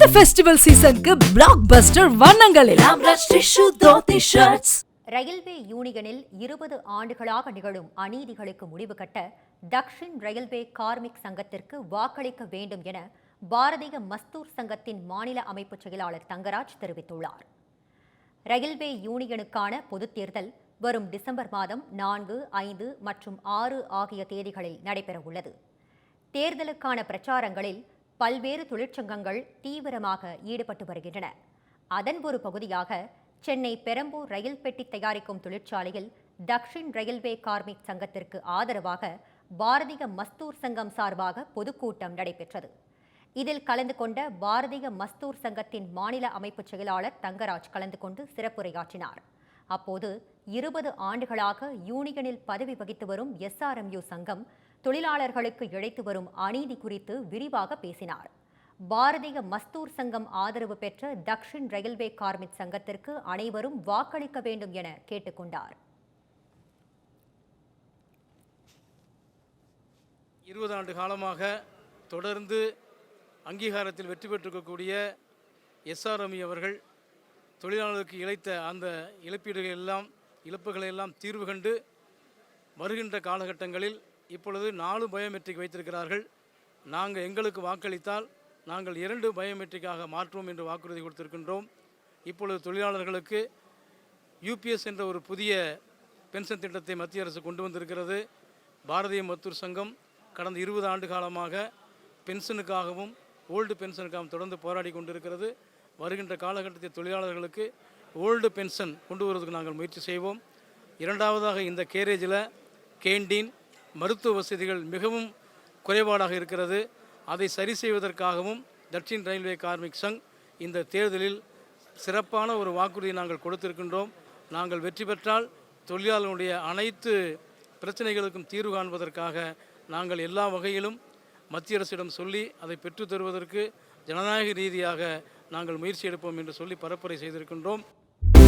இந்த ஃபெஸ்டிவல் சீசனுக்கு பிளாக் பஸ்டர் வண்ணங்களில் ரயில்வே யூனியனில் இருபது ஆண்டுகளாக நிகழும் அநீதிகளுக்கு முடிவு கட்ட தக்ஷின் ரயில்வே கார்மிக் சங்கத்திற்கு வாக்களிக்க வேண்டும் என பாரதிய மஸ்தூர் சங்கத்தின் மாநில அமைப்பு செயலாளர் தங்கராஜ் தெரிவித்துள்ளார். ரயில்வே யூனியனுக்கான பொதுத் தேர்தல் வரும் டிசம்பர் மாதம் நான்கு ஐந்து மற்றும் ஆறு ஆகிய தேதிகளில் நடைபெறவுள்ளது. தேர்தலுக்கான பிரச்சாரங்களில் பல்வேறு தொழிற்சங்கங்கள் தீவிரமாக ஈடுபட்டு வருகின்றன. அதன் ஒரு பகுதியாக சென்னை பெரம்பூர் ரயில் பெட்டி தயாரிக்கும் தொழிற்சாலையில் தக்ஷின் ரயில்வே கார்மிக் சங்கத்திற்கு ஆதரவாக பாரதிய மஸ்தூர் சங்கம் சார்பாக பொதுக்கூட்டம் நடைபெற்றது. இதில் கலந்து கொண்ட பாரதிய மஸ்தூர் சங்கத்தின் மாநில அமைப்பு செயலாளர் தங்கராஜ் கலந்து கொண்டு சிறப்புரையாற்றினார். அப்போது இருபது ஆண்டுகளாக யூனியனில் பதவி வகித்து வரும் எஸ்ஆர்எம்யூ சங்கம் தொழிலாளர்களுக்கு இழைத்து வரும் அநீதி குறித்து விரிவாக பேசினார். பாரதிய மஸ்தூர் சங்கம் ஆதரவு பெற்ற தக்ஷின் ரயில்வே கார்மிக் சங்கத்திற்கு அனைவரும் வாக்களிக்க வேண்டும் என கேட்டுக்கொண்டார். இருபது ஆண்டு காலமாக தொடர்ந்து அங்கீகாரத்தில் வெற்றி பெற்றிருக்கக்கூடிய எஸ்ஆர்எம்இ அவர்கள் தொழிலாளர்களுக்கு இழைத்த அந்த இழப்பீடுகள் எல்லாம் இழப்புகளை எல்லாம் தீர்வு கண்டு வருகின்ற காலகட்டங்களில் இப்பொழுது நாலு பயோமெட்ரிக் வைத்திருக்கிறார்கள். நாங்கள் எங்களுக்கு வாக்களித்தால் நாங்கள் இரண்டு பயோமெட்ரிக்காக மாற்றுவோம் என்று வாக்குறுதி கொடுத்திருக்கின்றோம். இப்பொழுது தொழிலாளர்களுக்கு யூபிஎஸ் என்ற ஒரு புதிய பென்ஷன் திட்டத்தை மத்திய அரசு கொண்டு வந்திருக்கிறது. பாரதிய மத்தூர் சங்கம் கடந்த இருபது ஆண்டு காலமாக பென்ஷனுக்காகவும் ஓல்டு பென்ஷனுக்காகவும் தொடர்ந்து போராடி கொண்டிருக்கிறது. வருகின்ற காலகட்டத்தில் தொழிலாளர்களுக்கு ஓல்டு பென்ஷன் கொண்டு வருவதற்கு நாங்கள் முயற்சி செய்வோம். இரண்டாவதாக இந்த கேரேஜில் கேண்டீன் மருத்துவ வசதிகள் மிகவும் குறைபாடாக இருக்கிறது. அதை சரி செய்வதற்காகவும் தட்சின் ரயில்வே கார்மிக் சங் இந்த தேர்தலில் சிறப்பான ஒரு வாக்குறுதியை நாங்கள் கொடுத்திருக்கின்றோம். நாங்கள் வெற்றி பெற்றால் தொழிலாளர்களுடைய அனைத்து பிரச்சனைகளுக்கும் தீர்வு காண்பதற்காக நாங்கள் எல்லா வகையிலும் மத்திய அரசிடம் சொல்லி அதை பெற்றுத் தருவதற்கு ஜனநாயக ரீதியாக நாங்கள் முயற்சி எடுப்போம் என்று சொல்லி பரப்புரை செய்திருக்கின்றோம்.